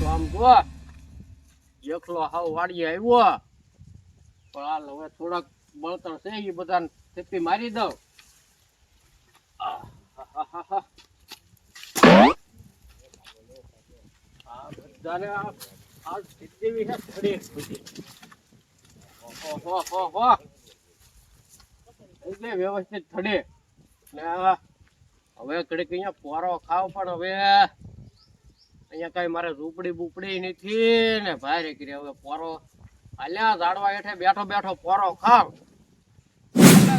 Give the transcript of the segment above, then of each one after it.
તો આમ જો હાવ વાડીએ આવ્યો. પણ હાલ હવે થોડાક બળતણ છે એ બધાને થેપી મારી દઉં. આ બધાને આ આ સિદ્ધિ વિશે થોડી ઓહો, હો, હો. એટલે વ્યવસ્થિત થડે ને હવે ઘડીક અહીંયા પોરો ખાવ પણ હવે અહીંયા કઈ મારે ઝૂંપડી બુપડી નથી ને ભારે કરી હવે પોરો. અલ્યા ઝાડવા હેઠે બેઠો બેઠો પોરો ખાવ.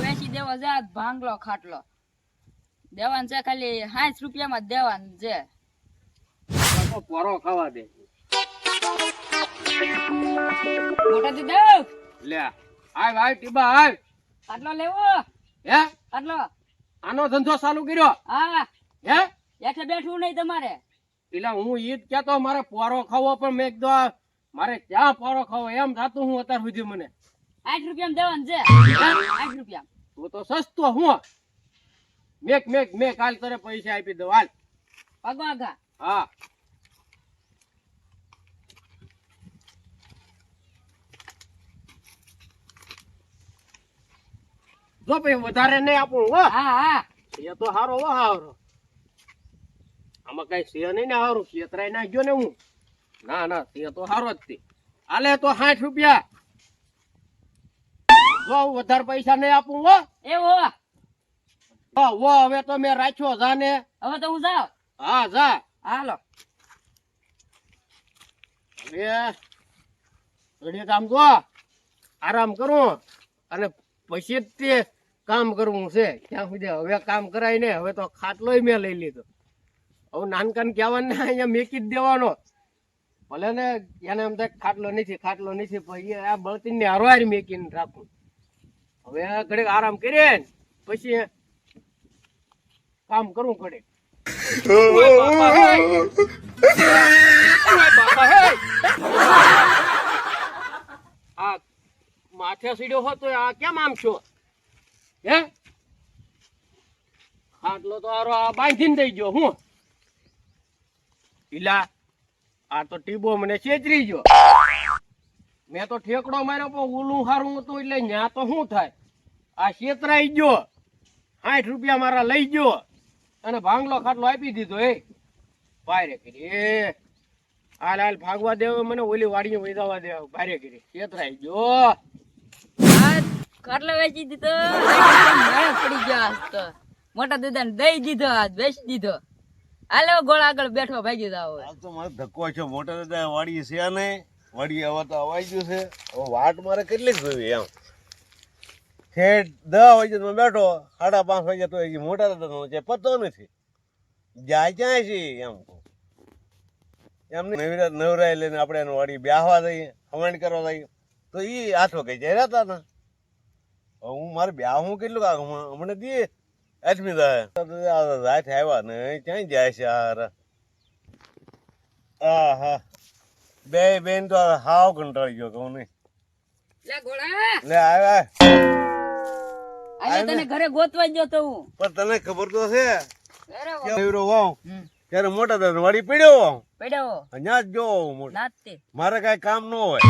વેચી દેવો છે ભાંગલો ખાટલો. દેવાન છે ખાલી સાઠ રૂપિયામાં દેવાન છે. પોરો ખાવા દે. મોટા દીદા લે આય ભાઈ ટીબા આય ખાટલો લેવો? હે? ખાટલો? આનો ધંધો ચાલુ કર્યો? હા. હે? એઠે બેઠવું નહીં તમારે. એટલે હું ઈદ કેતો મારે પોરો ખાવો પણ મેં કીધું મારે ક્યાં પોરો ખાવો? એમ થતું હું અત્યાર સુધી મને. આઠ રૂપિયા દેવાનું છે. આઠ રૂપિયા. તું તો સસ્તો હું. મેક મેક મેક કાલ તારે પૈસા આપી દઉં હાલ. પગવા હા. જો ભાઈ વધારે નહીં આપું હો. હા હા. એ તો હારો હો હારો. આમાં કઈ સિંહ નહીં ને હારું છેતરાઈ નાખ્યો ને હું. ના ના સિંહ તો સારો જ તે. આલે તો સાઠ રૂપિયા. જો વધારે પૈસા નહીં આપું હો. હો, હવે તો મેં રાખ્યો જાને હવે તો હું જાઉં. હા જા. હાલો. હવે આમ જો આરામ કરું અને પછી જ તે કામ કરવું છે. ક્યાં સુધી? હવે કામ કરાય ને હવે તો ખાટલોય મેં લઈ લીધો. હવે નાનકાન કહેવાનું અહીંયા મેકી જ દેવાનો. ભલે ને એને એમ થાય ખાટલો નથી ખાટલો નથી પછી આ બળતી ને હરવાર મેકીને રાખું. હવે ઘડીક આરામ કરીએ પછી કામ કરવું હે! આ માથે સીડ્યો હતો, આ કેમ આમ છો? હે? ખાટલો તો આરો આ બાંધીને દઈ ગયો હું? ઈલા આ તો ટીબો મને છેતરી ગયો. મેં તો ઠેકડો માર્યો પણ ઓલું હારું હતું એટલે ન્યા તો શું થાય? આ છેતરાઈ ગયો. સાઠ રૂપિયા મારા લઈ ગયો. અને ભાંગલો ખાટલો આપી દીધો એ. ભારે કરી એ હાલ હાલ ભાગવા દેવ મને ઓલી વાડીએ વૈદાવા દેવા ભારે કરી છેતરાઈ ગયો. ખાટલો વેચી દીધો. પડી ગયો મોટા દીદા ને દઈ દીધો આજ વેચી દીધો. હાલો, ગોળ આગળ બેઠો ભાગી જાવ આ તો મારે ધક્કો છે મોટા દાદા વાડી છે ને વાડી આવા તો અવાઈ ગયું છે. હવે વાટ મારે કેટલી જોવી એમ. ઠેઠ દસ વાગે તો બેઠો, સાડા પાંચ વાગે તો હજી મોટા દાદાનો છે પતો નથી. જાય ક્યાં છે એમ. એમ નવી નવરા નવરાય લઈને આપણે એને વાડી બ્યાહવા જઈએ હમણ કરવા જઈએ. તો એ હાથો કઈ જાય રહેતા ને હું મારે બ્યાહ કેટલું હમણાં દઈએ અજમી રાત આવ્યા ને ક્યાંય જાય છે આ આહા બે બેન તો હાવ કંટાળી ગયો કહું નહીં લે ગોળા. લે આવ્યા આજે તને ઘરે ગોતવા જ તો હું. પણ તને ખબર તો છે. વાવ ત્યારે મોટા દાદા વાડી પીડ્યો પડ્યો અહીંયા જ જોવો મોટો. મારે કાઈ કામ ન હોય.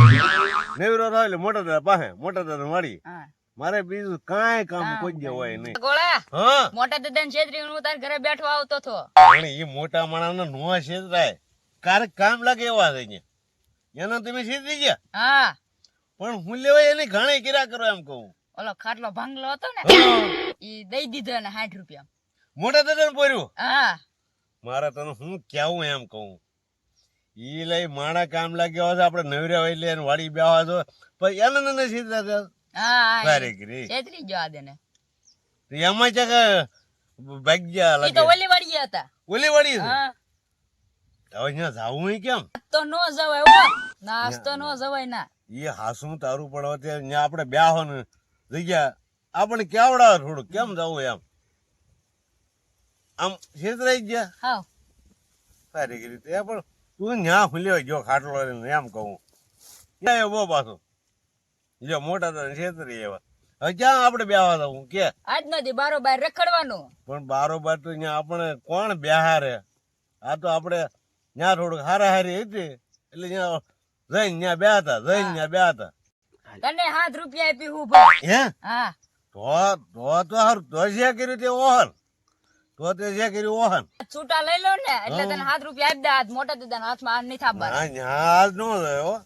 નેવરો થાય એટલે મોટા દાદા પાસે મોટા દાદા વાડી. હા. મારે બીજું કાંઈ કામ કોઈ જ હોય નહીં. ગોળા હા. મોટા દાદા ને છેતરી હું તાર ઘરે બેઠો આવતો પણ એ મોટા માણસનો નો છેતરાય. કારે કામ લાગે એવા થઈ ગયા એના તમે છેતરી ગયા? હા. પણ હું લેવાય એની ઘણી કિરા કરો એમ કહું. ઓલો ખાટલો ભાંગલો હતો ને ઈ દઈ દીધો ને સાઠ રૂપિયા. મોટા દાદા પોર્યું હા. મારે તને હું કેવું એમ કહું. ઈ લઈ માણા કામ લાગ્યા હોય આપણે નવર્યા હોય એટલે એને વાડી બેવા જો પણ એને નથી સીધા. હા છેતરી આદે તો એમાં છે કે ભાગ્યા ઈ તો ઓલી વાળી હતા. ઓલી વાડી હા. હવે અહીંયા જાવું કેમ? તો નો જવાય હો. નાસ્તો નો જવાય ના. એ હાસું તારું પણ હવે ત્યાં ત્યાં આપણે જગ્યા આપણે કેવડા થોડું? કેમ જવું એમ? આમ છેતરાઈ ગયા? હા સારી પણ તું ન્યા ફૂલ્યો ગયો ખાટલો એમ કહું. ત્યાં બહુ પાછો? જો મોટા તો છેતરી એવા. હવે ક્યાં આપણે બેહવા દઉં? કે? આજ નથી બારોબાર રખડવાનું. પણ બારોબાર તો અહીંયા આપણે કોણ બેહારે? આ તો આપણે ત્યાં થોડુંક હારા હારી હતી એટલે ત્યાં જઈને ત્યાં બે હતા જઈને ત્યાં બે હતા તને હાથ રૂપિયા આપી હું ભાઈ હે? હા. તો તો તો હારું તો જે કર્યું તે ઓહન. તો તે જે કર્યું ઓહન. છૂટા લઈ લો ને એટલે તને હાથ રૂપિયા આપી દે હાથ મોટા દાદા હાથમાં હાથ નહીં થાપવા હાથ નો જાય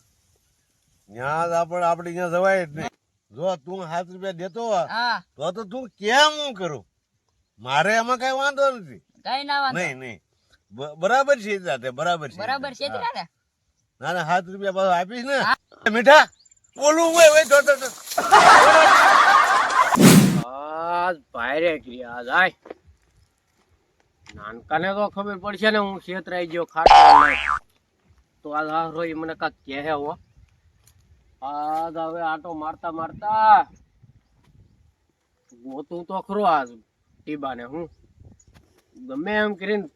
ન્યાજ આપણે આપણે ત્યાં જવાય જ નહીં. જો તું સાત રૂપિયા દેતો તો તો તું કેમ હું કરું? મારે એમાં કઈ વાંધો નથી. કઈ ના વાંધો. નહીં નહીં. બરાબર છે જાતે બરાબર છે બરાબર છે ને ના ના સાત રૂપિયા પાછો આપીશ ને. મીઠા બોલું હોય ભાઈ તો. આજ ભાઈરે ક્રિયા આજ આય. નાનકાને તો ખબર પડશે ને હું ખેતરાઈ ગયો ખાટો તો આ રોય મને કાક કહે હો. આજ હવે આટો મારતા મારતા ગોતું તો ખરો આજ ટીબાને, હું? ગમે એમ કરીને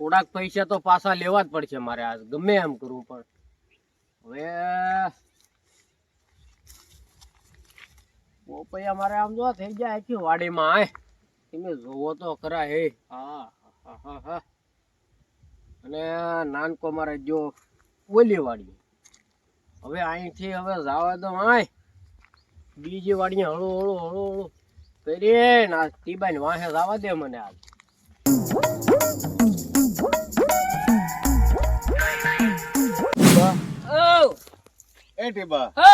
થોડાક પૈસા તો પાછા લેવા જ પડશે મારે આજ, ગમે એમ કરવું પણ. હવે પોપૈયા મારે આમ જો થઈ જાય આખી વાડીમાં આય તમે જોવો તો ખરા હા હા હા હા. અને નાનકો મારે જો ઓલી વાડી. હવે અહીંથી હવે જવા દો આય બીજી વાડી હળો હળો હળો હળો. કરીએ ના તીબાઈ વાહે જવા દે મને આજ એ ટીબા? હો.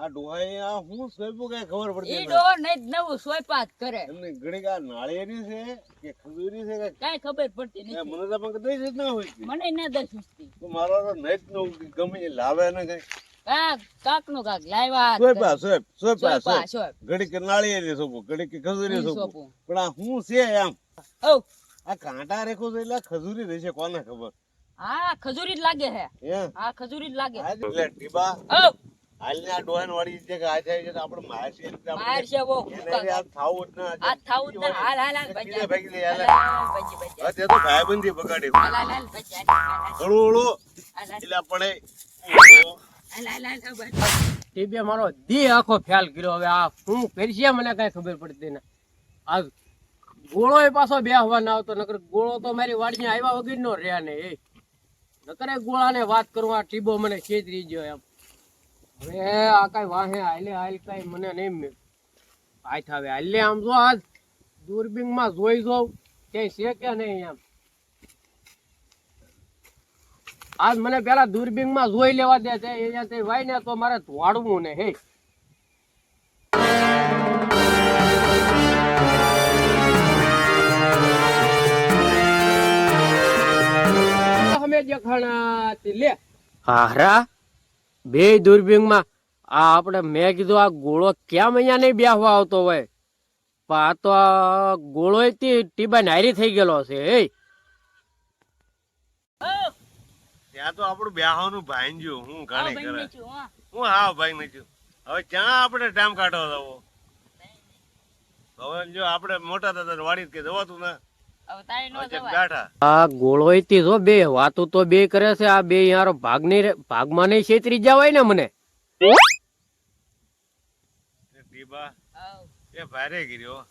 આ ડોહાઈ આ હું સ્વયં કઈ ખબર પડતી ઈ ડોહો નહીં નવું સોયપાત કરે. એમની ઘડીક આ નાળિયેરી છે કે ખજૂરી છે કે કઈ ખબર પડતી નથી. મને તો પણ કદાચ જ ના હોય મને ના દસ ઉઠતી તો મારો તો નહીં જ ન ગમે લાવે ને કઈ. કાક કાકનું કાક લાવ્યા સોયપા સોયપ સોયપા સોયપા સોયપ સોયપ ઘડીક નાળિયેરી સોપું ઘડીક ખજૂરી ઈ સોપું. પણ આ હું છે એમ? ઓ આ કાંટા રેખો છે એટલે ખજૂરી રહેશે કોને ખબર? હા ખજૂરી જ લાગે હે. હે ખજૂરી જ લાગે. એટલે ટીબા. ઓ હાલની આ ડોહાન વાળી છે કે આ થાય છે આપણે માર છે એટલે છે બહુ આ થાવું જ ના આ થાવું જ ના હાલ હાલ હાલ કીધે ભજી લે, હાલ. હાલ ભજી ભજી હવે તે તો ભાઈબંધી બગાડી હાલ હાલ હાલ ભજી હાલ હાલ હળુ હળુ હાલ હાલ એટલે આપણે હાલ હાલ હાલ હાલ ટીબે મારો દી આખો ખ્યાલ કર્યો હવે આ શું કરશે મને કઈ ખબર પડતી ને આ ગોળો પાછો બે હવા ના આવતો નકર ગોળો તો મારી વાડીને આવ્યા વગર નો રહ્યા ને એ નકર ગોળાને વાત કરું આ ટીબો મને છેતરી ગયો એમ હવે આ કઈ વાહે, હાલે, હાલ કઈ મને નહીં હાથ આવે. હાલે આમ જો આજ દૂરબીનમાં જોઈ જોઉં, ક્યાંય છે કે નહીં એમ. આજ મને પેલા દૂરબીનમાં જોઈ લેવા દે છે અહીંયાથી વાય ને તો મારે ધોવાડવું ને હે. અમે દેખાણા તે લે. હારા? બે દૂરબીનમાં આ આપણે મેં કીધું આ ગોળો કેમ અહીંયા નહીં બેહવા આવતો હોય? પણ આ તો આ ગોળો ટીબા નારી થઈ ગયેલો છે હે? ઓ ત્યાં તો આપણું બેહવાનું ભાંજ્યું હું ઘણી કરે. હું. હા ભાઈ નથી હવે ક્યાં આપણે ટાઈમ કાઢવા જવો? હવે જો આપણે મોટા દાદા વાડી કે જવાતું ને. આ ગોળો થી જો બે વાતો તો બે કરે છે આ બે યારો ભાગ નહીં ભાગમાં નહીં છેતરી જવાય ને મને. એ ટીબા આવ. એ ભારે ગીર્યો.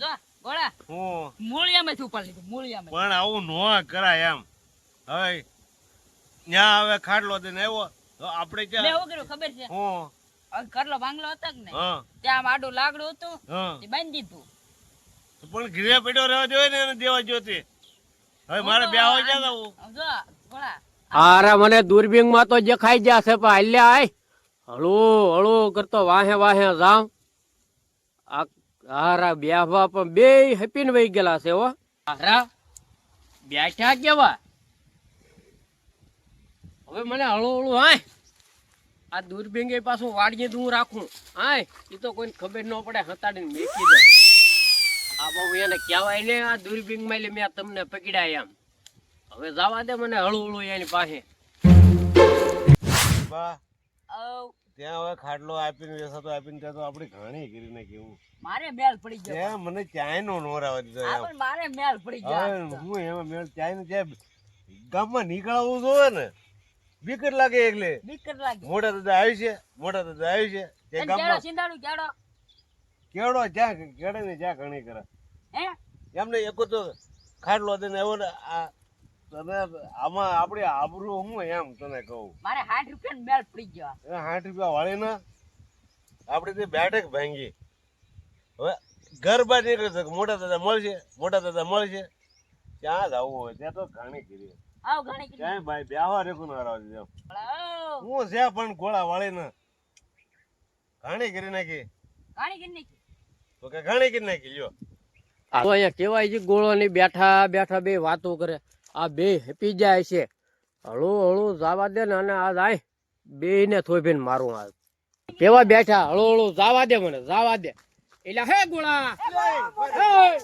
જો, ગોળા, હું? મૂળિયામાંથી ઉપાડી લીધું, મૂળિયામાંથી. પણ આવું ન કરાય એમ. હવે ત્યાં હવે ખાટલો દઈને આવ્યો. તો આપણે મેં ક્યાં ખબર છે? હું? કરલો બાંગલો હતો ને હા. ત્યાં આડું લાગડું હતું. તે બાંધી દીધું. પણ ઘીરે પડ્યો રહેવા જોઈએ ને એને દેવા જોતે હવે મારે બે હોય ક્યાં જવું આમ જો ગોળા અરે મને દૂરબીનમાં તો દેખાઈ ખાઈ છે પણ હાલ્યા આય. હળુ હળુ કરતો વાહે વાહે જાઉં. આ હારા બેહવા પણ બે હપીને વહી ગયેલા છે હો. હારા બેઠા કેવા? હવે મને હળુ હળુ હાય આ દૂરબીન એ પાછું વાડીએ દૂર રાખું. હાય એ તો કોઈને ખબર ન પડે હતાડીને મેકી દઉં આ બહુ એને કહેવાય ને આ દૂરબીન લે મેં તમને પકડ્યા એમ. હવે જવા દે મને હળું હળું એની પાસે. બા ત્યાં હવે ખાટલો આપીને વેસાતો આપીને ત્યાં તો આપણે ઘણી કરીને કેવું. મારે મેલ પડી ગયો. ત્યાં મને ચાય નો નોરાવા દીધો હા પણ મારે મેલ પડી ગયો હું એમાં મેળ ચાય ને ત્યાં ગામમાં નીકળવું જોવે ને. બીક લાગે એટલે લાગે. મોટા દાદા આવી છે મોટા દાદા આવી છે. તે ગામમાં કેવડો જ્યાં કેડે ને જ્યાં ઘણી કરે. હે? એમને એક તો ખાટલો ને આ તને આમાં આપણી આબરૂ હું એમ તને કહું. મારે સાઠ રૂપિયા મેળ પડી ગયો. એ રૂપિયા વાળી ને આપણે તે બેઠક ભાંગી. હવે ઘર બાર નીકળે છે મોટા દાદા મળશે મોટા દાદા મળશે ક્યાં જવું હોય ત્યાં તો ઘણી કરી આવ ઘણી ક્યાંય ભાઈ બેહવા રેકું ના રાવ હું છે પણ ગોળા વાળી ને ઘણી કરી નાખી. ઘણી કરી નાખી. તો કે ઘણી કરી નાખી લ્યો. અહીંયા કેવાય છે ગોળો ની બેઠા બેઠા બે વાતો કરે. આ બે હેપી જાય છે. હળું હળું જવા દે ને અને આ જાય. બે ને થોભીને મારું આ. કેવા બેઠા? હળું હળું જવા દે મને જવા દે. એટલે હે ગોળા! હે!